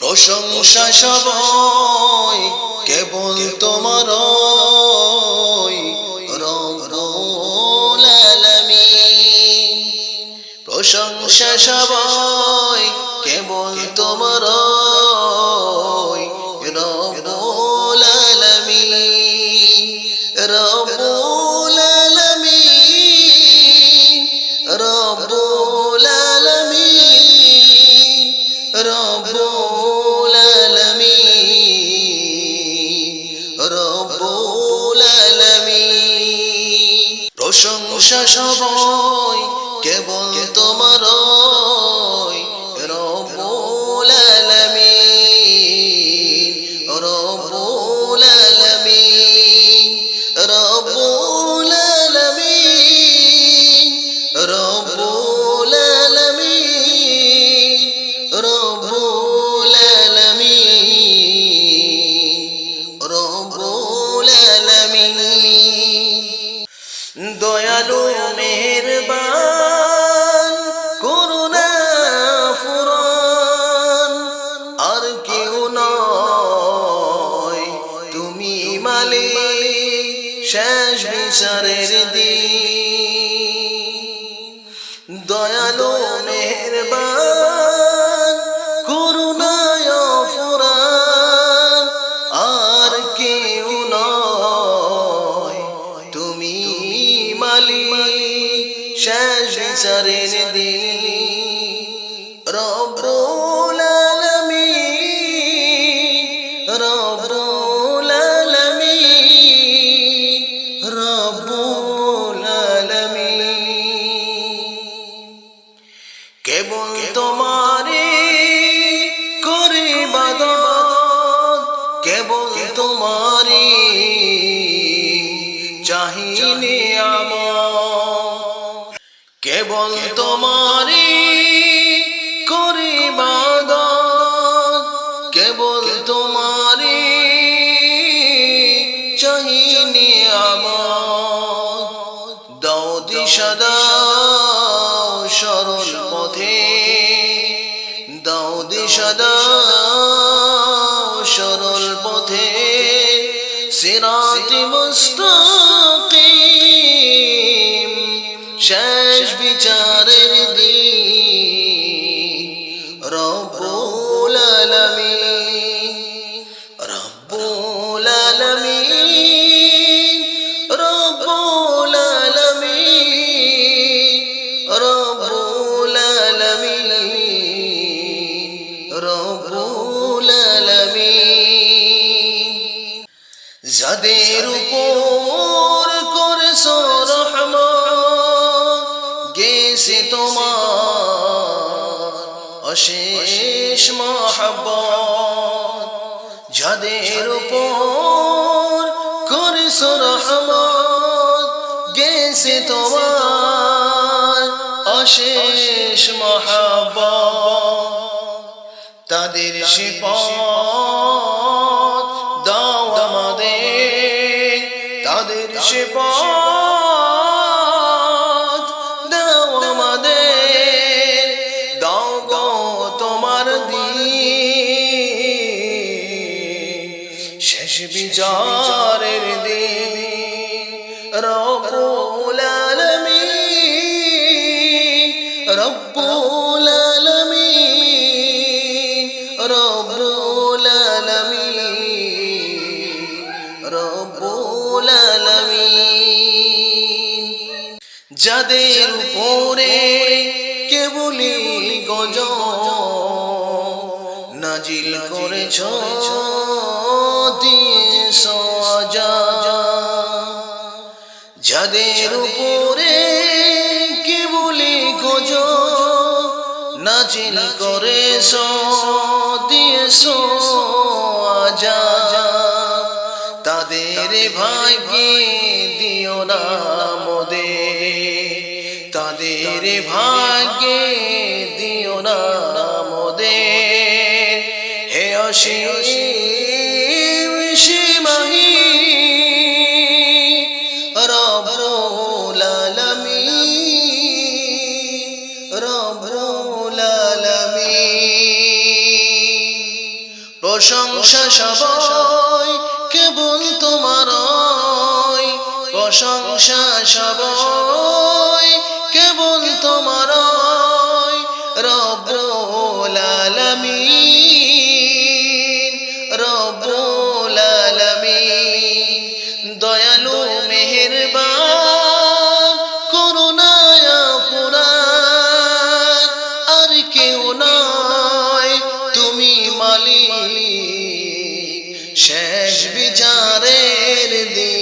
প্রশংসা সবাই কেবল তোমার প্রশংসা সবাই কেবল তোমার প্রশংসা সবাই কেবল তোমার দয়ালু মেহরবান করুণা ফুরান। আর কেউ নয় তুমি মালিক শেষ বিচারের দিন। দয়ালু মেহেরবান শেষ বিচারের দিন রব্বুল আলামিন রব্বুল আলামিন রব্বুল কেবল তোমারে করে কেবল তোমারে চাহিনে আমার কেবল তোমারে করে বাদত কেবল তোমারে চাহিনে আমার। দাও দাও সরল পথে, দাও দাও সরল পথে, সিরাতি মুস্তাকিম। বিচারের দিন। রব্বুল আলামিন রব্বুল আলামিন যাদের উপর করেছ রহমান অশেষ মহাব্বত যাদের উপর করেছ রহমান গেছে তোমার অশেষ মহাব্বত। তাদের শিপথ বিচারের দিন। রব্বুল আলামিন রব্বুল আলামিন রব্বুল আলামিন রব্বুল আলামিন। যাদের উপরে কেবলি গজ নাজিল করেছ দিয়েছ যাদের উপরে কেবলি গজ, নাজিল করেছ দিয়েছ আজা তাদের ভাগ্যে দিও না মোদে? তাদের ভাগ্যে দিও না মোদে? হে অসীম প্রশংসা সবাই কেবল তোমার প্রশংসা সবাই কেবল তোমার আলামিন শেষ বিচারের দিন।